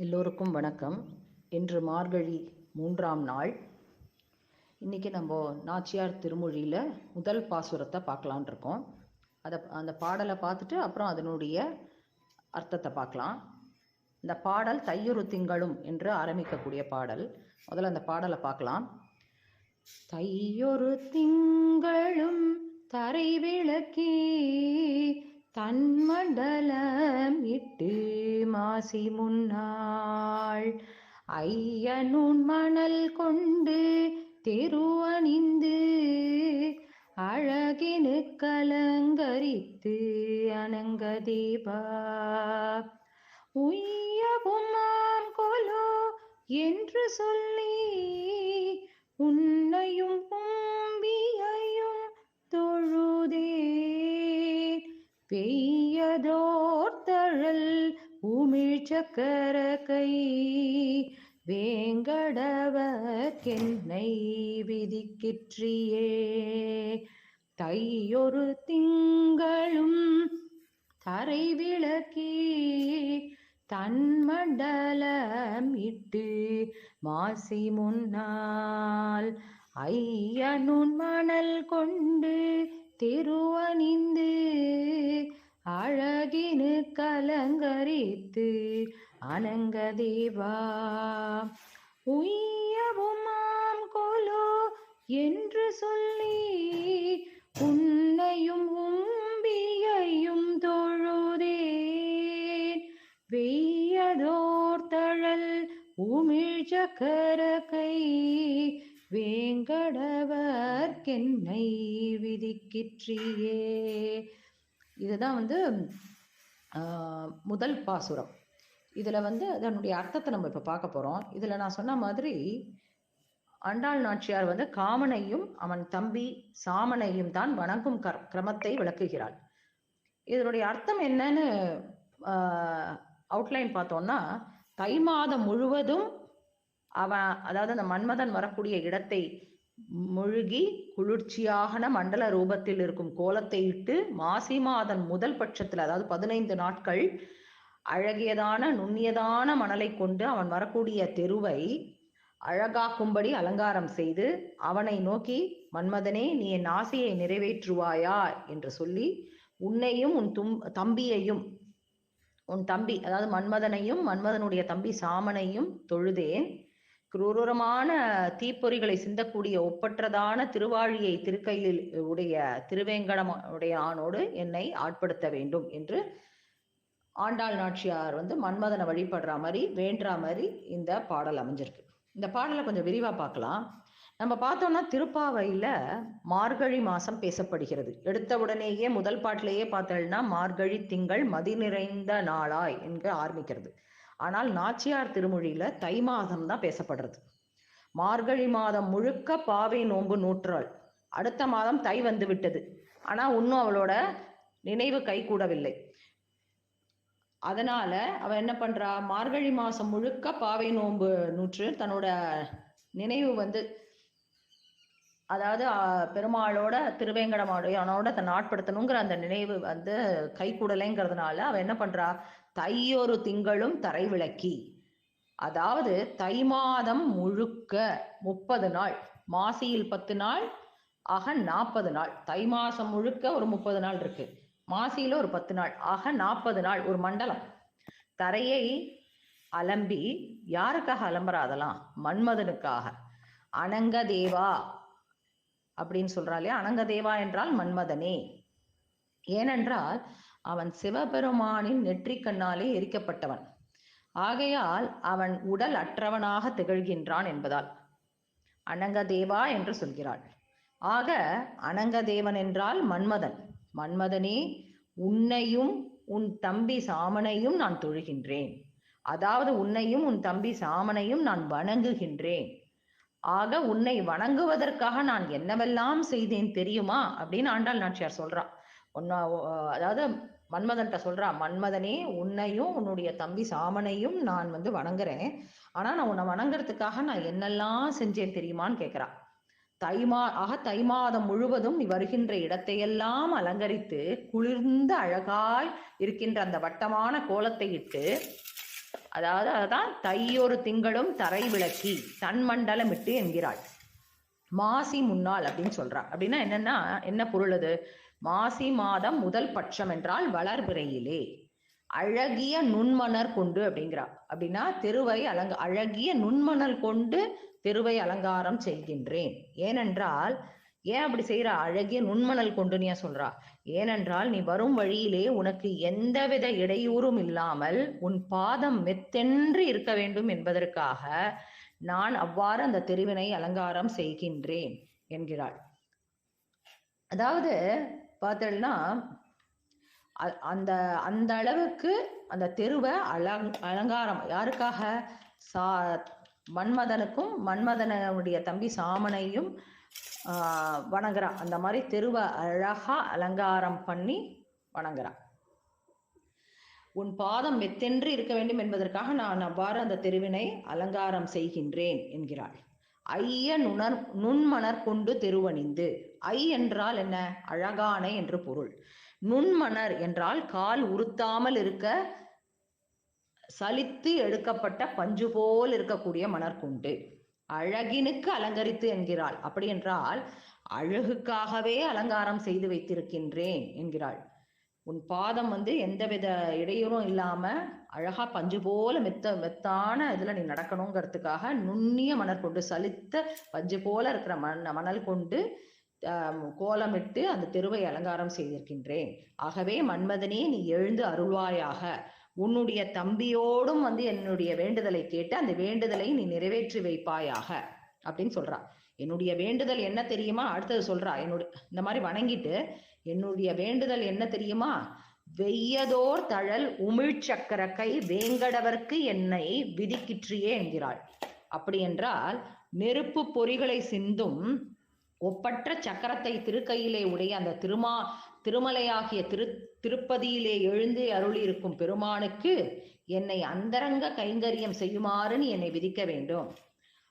எல்லோருக்கும் வணக்கம். இன்று மார்கழி மூன்றாம் நாள். இன்றைக்கி நம்ம நாச்சியார் திருமொழியில் முதல் பாசுரத்தை பார்க்கலான் இருக்கோம். அதை அந்த பாடலை பார்த்துட்டு அப்புறம் அதனுடைய அர்த்தத்தை பார்க்கலாம். இந்த பாடல் தையுறு திங்களும் என்று ஆரம்பிக்கக்கூடிய பாடல். முதல்ல அந்த பாடலை பார்க்கலாம். தையொரு திங்களும் தரை விளக்கே தன்மண்டலம் இட்டு மாசி முன்னாள். ஐயனுன் மணல் கொண்டு திருவணிந்து அழகினு கலங்கரித்து அனங்க தீபா. உய்யவுமாம் கொலோ என்று சொல்லி உன்னையும் கும்பியையும் தொழுதே. பெய்யதோர்த்தழல் உமிழ் சக்கர கை வேங்கடவர்க்கென்னை விதிக்கிற்றியே தையொரு திங்களும் தரை விளக்கி தன்மண்டலம் இட்டு மாசி முன்னால் ஐயனுன் மணல் கொண்டு திருவணிந்து அழகினு கலங்கரித்து அனங்க தேவா. உய்யவுமாம் கொலோ என்று சொல்லி உன்னையும் உம்பியையும் தொழுதேன் வெய்யதோர் தழல் உமிழ் சக்கர வேங்கடவர்க்கென்னை விதிக்கிற்றியே. இதுதான் வந்து முதல் பாசுரம். இதில் வந்து அதனுடைய அர்த்தத்தை நம்ம இப்போ பார்க்க போகிறோம் இதில் நான் சொன்ன மாதிரி அண்டாள் நாச்சியார் வந்து காமனையும் அவன் தம்பி சாமனையும் தான் வணங்கும் கர் கிரமத்தை விளக்குகிறாள். இதனுடைய அர்த்தம் என்னன்னு அவுட்லைன் பார்த்தோம்னா தை மாதம் முழுவதும் அவன் அதாவது அந்த மன்மதன் வரக்கூடிய இடத்தை முழுகி குளிர்ச்சியாகன மண்டல ரூபத்தில் இருக்கும் கோலத்தை இட்டு மாசி மாதன் முதல் பட்சத்தில் அதாவது பதினைந்து நாட்கள் அழகியதான நுண்ணியதான மணலை கொண்டு அவன் வரக்கூடிய தெருவை அழகாக்கும்படி அலங்காரம் செய்து அவனை நோக்கி மன்மதனே நீ என் ஆசையை நிறைவேற்றுவாயா? என்று சொல்லி உன்னையும் உன் தும் தம்பியையும் உன் தம்பி அதாவது மன்மதனையும் மன்மதனுடைய தம்பி சாமனையும் தொழுதேன். குரூரமான தீப்பொறிகளை சிந்தக்கூடிய ஒப்பற்றதான திருவாழியை திருக்கையில் உடைய திருவேங்கடம் உடைய ஆணோடு என்னை ஆட்படுத்த வேண்டும் என்று ஆண்டாள் நாச்சியார் வந்து மன்மதனை வழிபடுற மாதிரி வேண்டுற மாதிரி இந்த பாடல் அமைஞ்சிருக்கு. இந்த பாடலை கொஞ்சம் விரிவா பார்க்கலாம். நம்ம பார்த்தோம்னா திருப்பாவையில மார்கழி மாசம் பேசப்படுகிறது. எடுத்த உடனேயே முதல் பாட்டிலேயே பார்த்தோம்னா மார்கழி திங்கள் மதி நிறைந்த நாளாய் என்று ஆரம்பிக்கிறது. ஆனால் நாச்சியார் திருமொழியில தை மாதம் தான் பேசப்படுறது. மார்கழி மாதம் முழுக்க பாவை நோன்பு நூற்றாள். அடுத்த மாதம் தை வந்து விட்டது. ஆனா இன்னும் அவளோட நினைவு கை கூடவில்லை. அதனால அவ என்ன பண்றா? மார்கழி மாசம் முழுக்க பாவை நோன்பு நூற்று தன்னோட நினைவு வந்து அதாவது பெருமாளோட திருவேங்கடமாடையானோட தன்னை ஆட்படுத்தணுங்கிற அந்த நினைவு வந்து கை கூடலைங்கிறதுனால அவ என்ன பண்றா? தையொரு திங்களும் தரை விளக்கி அதாவது தை மாதம் முழுக்க முப்பது நாள். மாசியில் பத்து நாள் ஆக நாற்பது நாள். தை மாசம் முழுக்க ஒரு முப்பது நாள் இருக்கு. மாசியில ஒரு பத்து நாள் ஆக நாற்பது நாள் ஒரு மண்டலம். தரையை அலம்பி யாருக்காக அலம்புறா அதெல்லாம் மன்மதனுக்காக. அனங்க தேவா அப்படின்னு சொல்றாளே அனங்க தேவா என்றால் மன்மதனே. ஏனென்றால் அவன் சிவபெருமானின் நெற்றிக்கண்ணாலே எரிக்கப்பட்டவன். ஆகையால் அவன் உடல் அற்றவனாக திகழ்கின்றான் என்பதால். அனங்கதேவா என்று சொல்கிறாள். ஆக அனங்கதேவன் என்றால் மன்மதன். மன்மதனே உன்னையும் உன் தம்பி சாமனையும் நான் தொழுகின்றேன். அதாவது உன்னையும் உன் தம்பி சாமனையும் நான் வணங்குகின்றேன். ஆக உன்னை வணங்குவதற்காக நான் என்னவெல்லாம் செய்தேன் தெரியுமா? அப்படின்னு ஆண்டாள் நாச்சியார் சொல்றா. ஒன்னா அதாவது மன்மதன்ட்ட சொல்றா மன்மதனே உன்னையும் உன்னுடைய தம்பி சாமனையும் நான் வந்து வணங்குறேன். ஆனா நான் உன்னை வணங்குறதுக்காக நான் என்னெல்லாம் செஞ்சேன் தெரியுமான்னு கேட்கிறா தைமா ஆக தை மாதம் முழுவதும் நீ வருகின்ற இடத்தையெல்லாம் அலங்கரித்து குளிர்ந்த அழகாய் இருக்கின்ற அந்த வட்டமான கோலத்தை இட்டு அதாவது அதுதான் தையொரு திங்களும் தரை விளக்கி தன்மண்டலமிட்டு என்கிறாள். மாசி முன்னாள் அப்படின்னு சொல்றா. அப்படின்னா என்னன்னா என்ன பொருள் அது? மாசி மாதம் முதல் பட்சம் என்றால் வளர்பிறையிலே. அழகிய நுண்மணர் கொண்டு அப்படிங்கிறா. அப்படின்னா தெருவை அலங்க அழகிய நுண்மணல் கொண்டு தெருவை அலங்காரம் செய்கின்றேன். ஏனென்றால் ஏன் அப்படி செய்யற அழகிய நுண்மணல் கொண்டு நீ சொல்றா. ஏனென்றால் நீ வரும் வழியிலே உனக்கு எந்தவித இடையூறும் இல்லாமல் உன் பாதம் மெத்தென்று இருக்க வேண்டும் என்பதற்காக நான் அவ்வாறு அந்த தெருவினை அலங்காரம் செய்கின்றேன் என்கிறாள். அதாவது பார்த்தேன்னா அ- அந்த அந்த அளவுக்கு அந்த தெருவை அலங் அலங்காரம் யாருக்காக? சா மன்மதனுக்கும் மன்மதனுடைய தம்பி சாமனையும் வணங்குறான் அந்த மாதிரி தெருவை அழகா அலங்காரம் பண்ணி வணங்குறான் உன் பாதம் மெத்தென்று இருக்க வேண்டும் என்பதற்காக நான் அவ்வாறு அந்த தெருவினை அலங்காரம் செய்கின்றேன் என்கிறாள். ஐய நுணர் நுண்மணர் கொண்டு தெருவணிந்து. ஐ என்றால் என்ன? அழகானை என்று பொருள். நுண்மணர் என்றால் கால் உறுத்தாமல் இருக்க சலித்து எடுக்கப்பட்ட பஞ்சு போல் இருக்கக்கூடிய மணர் கொண்டு அழகினுக்கு அலங்கரித்து என்கிறாள். அப்படி என்றால் அழகுக்காகவே அலங்காரம் செய்து வைத்திருக்கின்றேன் என்கிறாள். உன் பாதம் வந்து எந்தவித இடையூறும் இல்லாம அழகா பஞ்சு போல மெத்த மெத்தான இதுல நீ நடக்கணுங்கிறதுக்காக நுண்ணிய மணல் கொண்டு சலித்த பஞ்சு போல இருக்கிற மண் மணல் கொண்டு கோலமிட்டு அந்த தெருவை அலங்காரம் செய்திருக்கின்றேன். ஆகவே மன்மதனே நீ எழுந்து அருள்வாயாக. உன்னுடைய தம்பியோடும் வந்து என்னுடைய வேண்டுதலை கேட்டு அந்த வேண்டுதலை நீ நிறைவேற்றி வைப்பாயாக. அப்படின்னு சொல்றா. என்னுடைய வேண்டுதல் என்ன தெரியுமா? அடுத்தது சொல்றா. என்னுடைய இந்த மாதிரி வணங்கிட்டு என்னுடைய வேண்டுதல் என்ன தெரியுமா? வெய்யதோர் தழல் உமிழ்ச்சக்கர கை வேங்கடவர்க்கு என்னை விதிக்கிற்றியே என்கிறாள். அப்படி என்றால் நெருப்பு பொறிகளை சிந்தும் ஒப்பற்ற சக்கரத்தை திருக்கையிலே உடைய அந்த திருமா திருமலையாகிய திரு திருப்பதியிலே எழுந்து அருளியிருக்கும் பெருமானுக்கு என்னை அந்தரங்க கைங்கரியம் செய்யுமாறுன்னு என்னை விதிக்க வேண்டும்.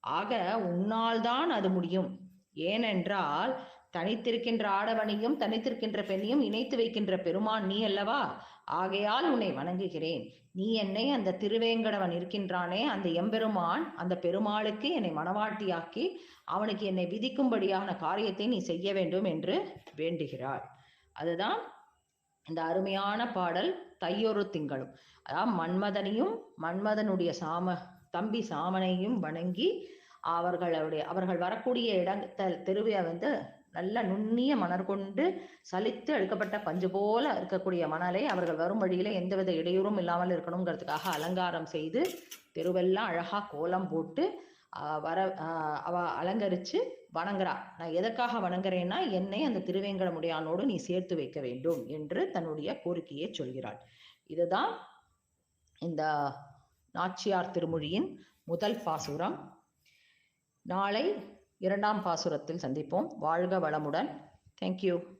ஆக உன்னால்தான் அது முடியும். ஏனென்றால் தனித்திருக்கின்ற ஆடவனையும் தனித்திருக்கின்ற பெண்ணையும் இணைத்து வைக்கின்ற பெருமான் நீ அல்லவா? ஆகையால் உன்னை வணங்குகிறேன். நீ என்னை அந்த திருவேங்கடவன் இருக்கின்றானே அந்த எம்பெருமான் அந்த பெருமாளுக்கு என்னை மனவாட்டியாக்கி அவனுக்கு என்னை விதிக்கும்படியான காரியத்தை நீ செய்ய வேண்டும் என்று வேண்டுகிறாள். அதுதான் இந்த அருமையான பாடல் தையொரு திங்களும். அதாவது மன்மதனையும் மன்மதனுடைய சாம தம்பி சாமனையும் வணங்கி அவர்களுடைய அவர்கள் வரக்கூடிய இடத்த தெருவை வந்து நல்ல நுண்ணிய மணர் கொண்டு சலித்து எடுக்கப்பட்ட பஞ்சு போல இருக்கக்கூடிய மணலை அவர்கள் வரும் வழியில எந்தவித இடையூறும் இல்லாமல் இருக்கணுங்கிறதுக்காக அலங்காரம் செய்து தெருவெல்லாம் அழகா கோலம் போட்டு வர அவ அலங்கரிச்சு வணங்குறா. நான் எதற்காக வணங்குறேன்னா என்னை அந்த திருவேங்கடமுடையானோடு நீ சேர்த்து வைக்க வேண்டும் என்று தன்னுடைய கோரிக்கையை சொல்கிறாள். இதுதான் இந்த நாச்சியார் திருமொழியின் முதல் பாசுரம். நாளை இரண்டாம் பாசுரத்தில் சந்திப்போம். வாழ்க வளமுடன். தேங்க்யூ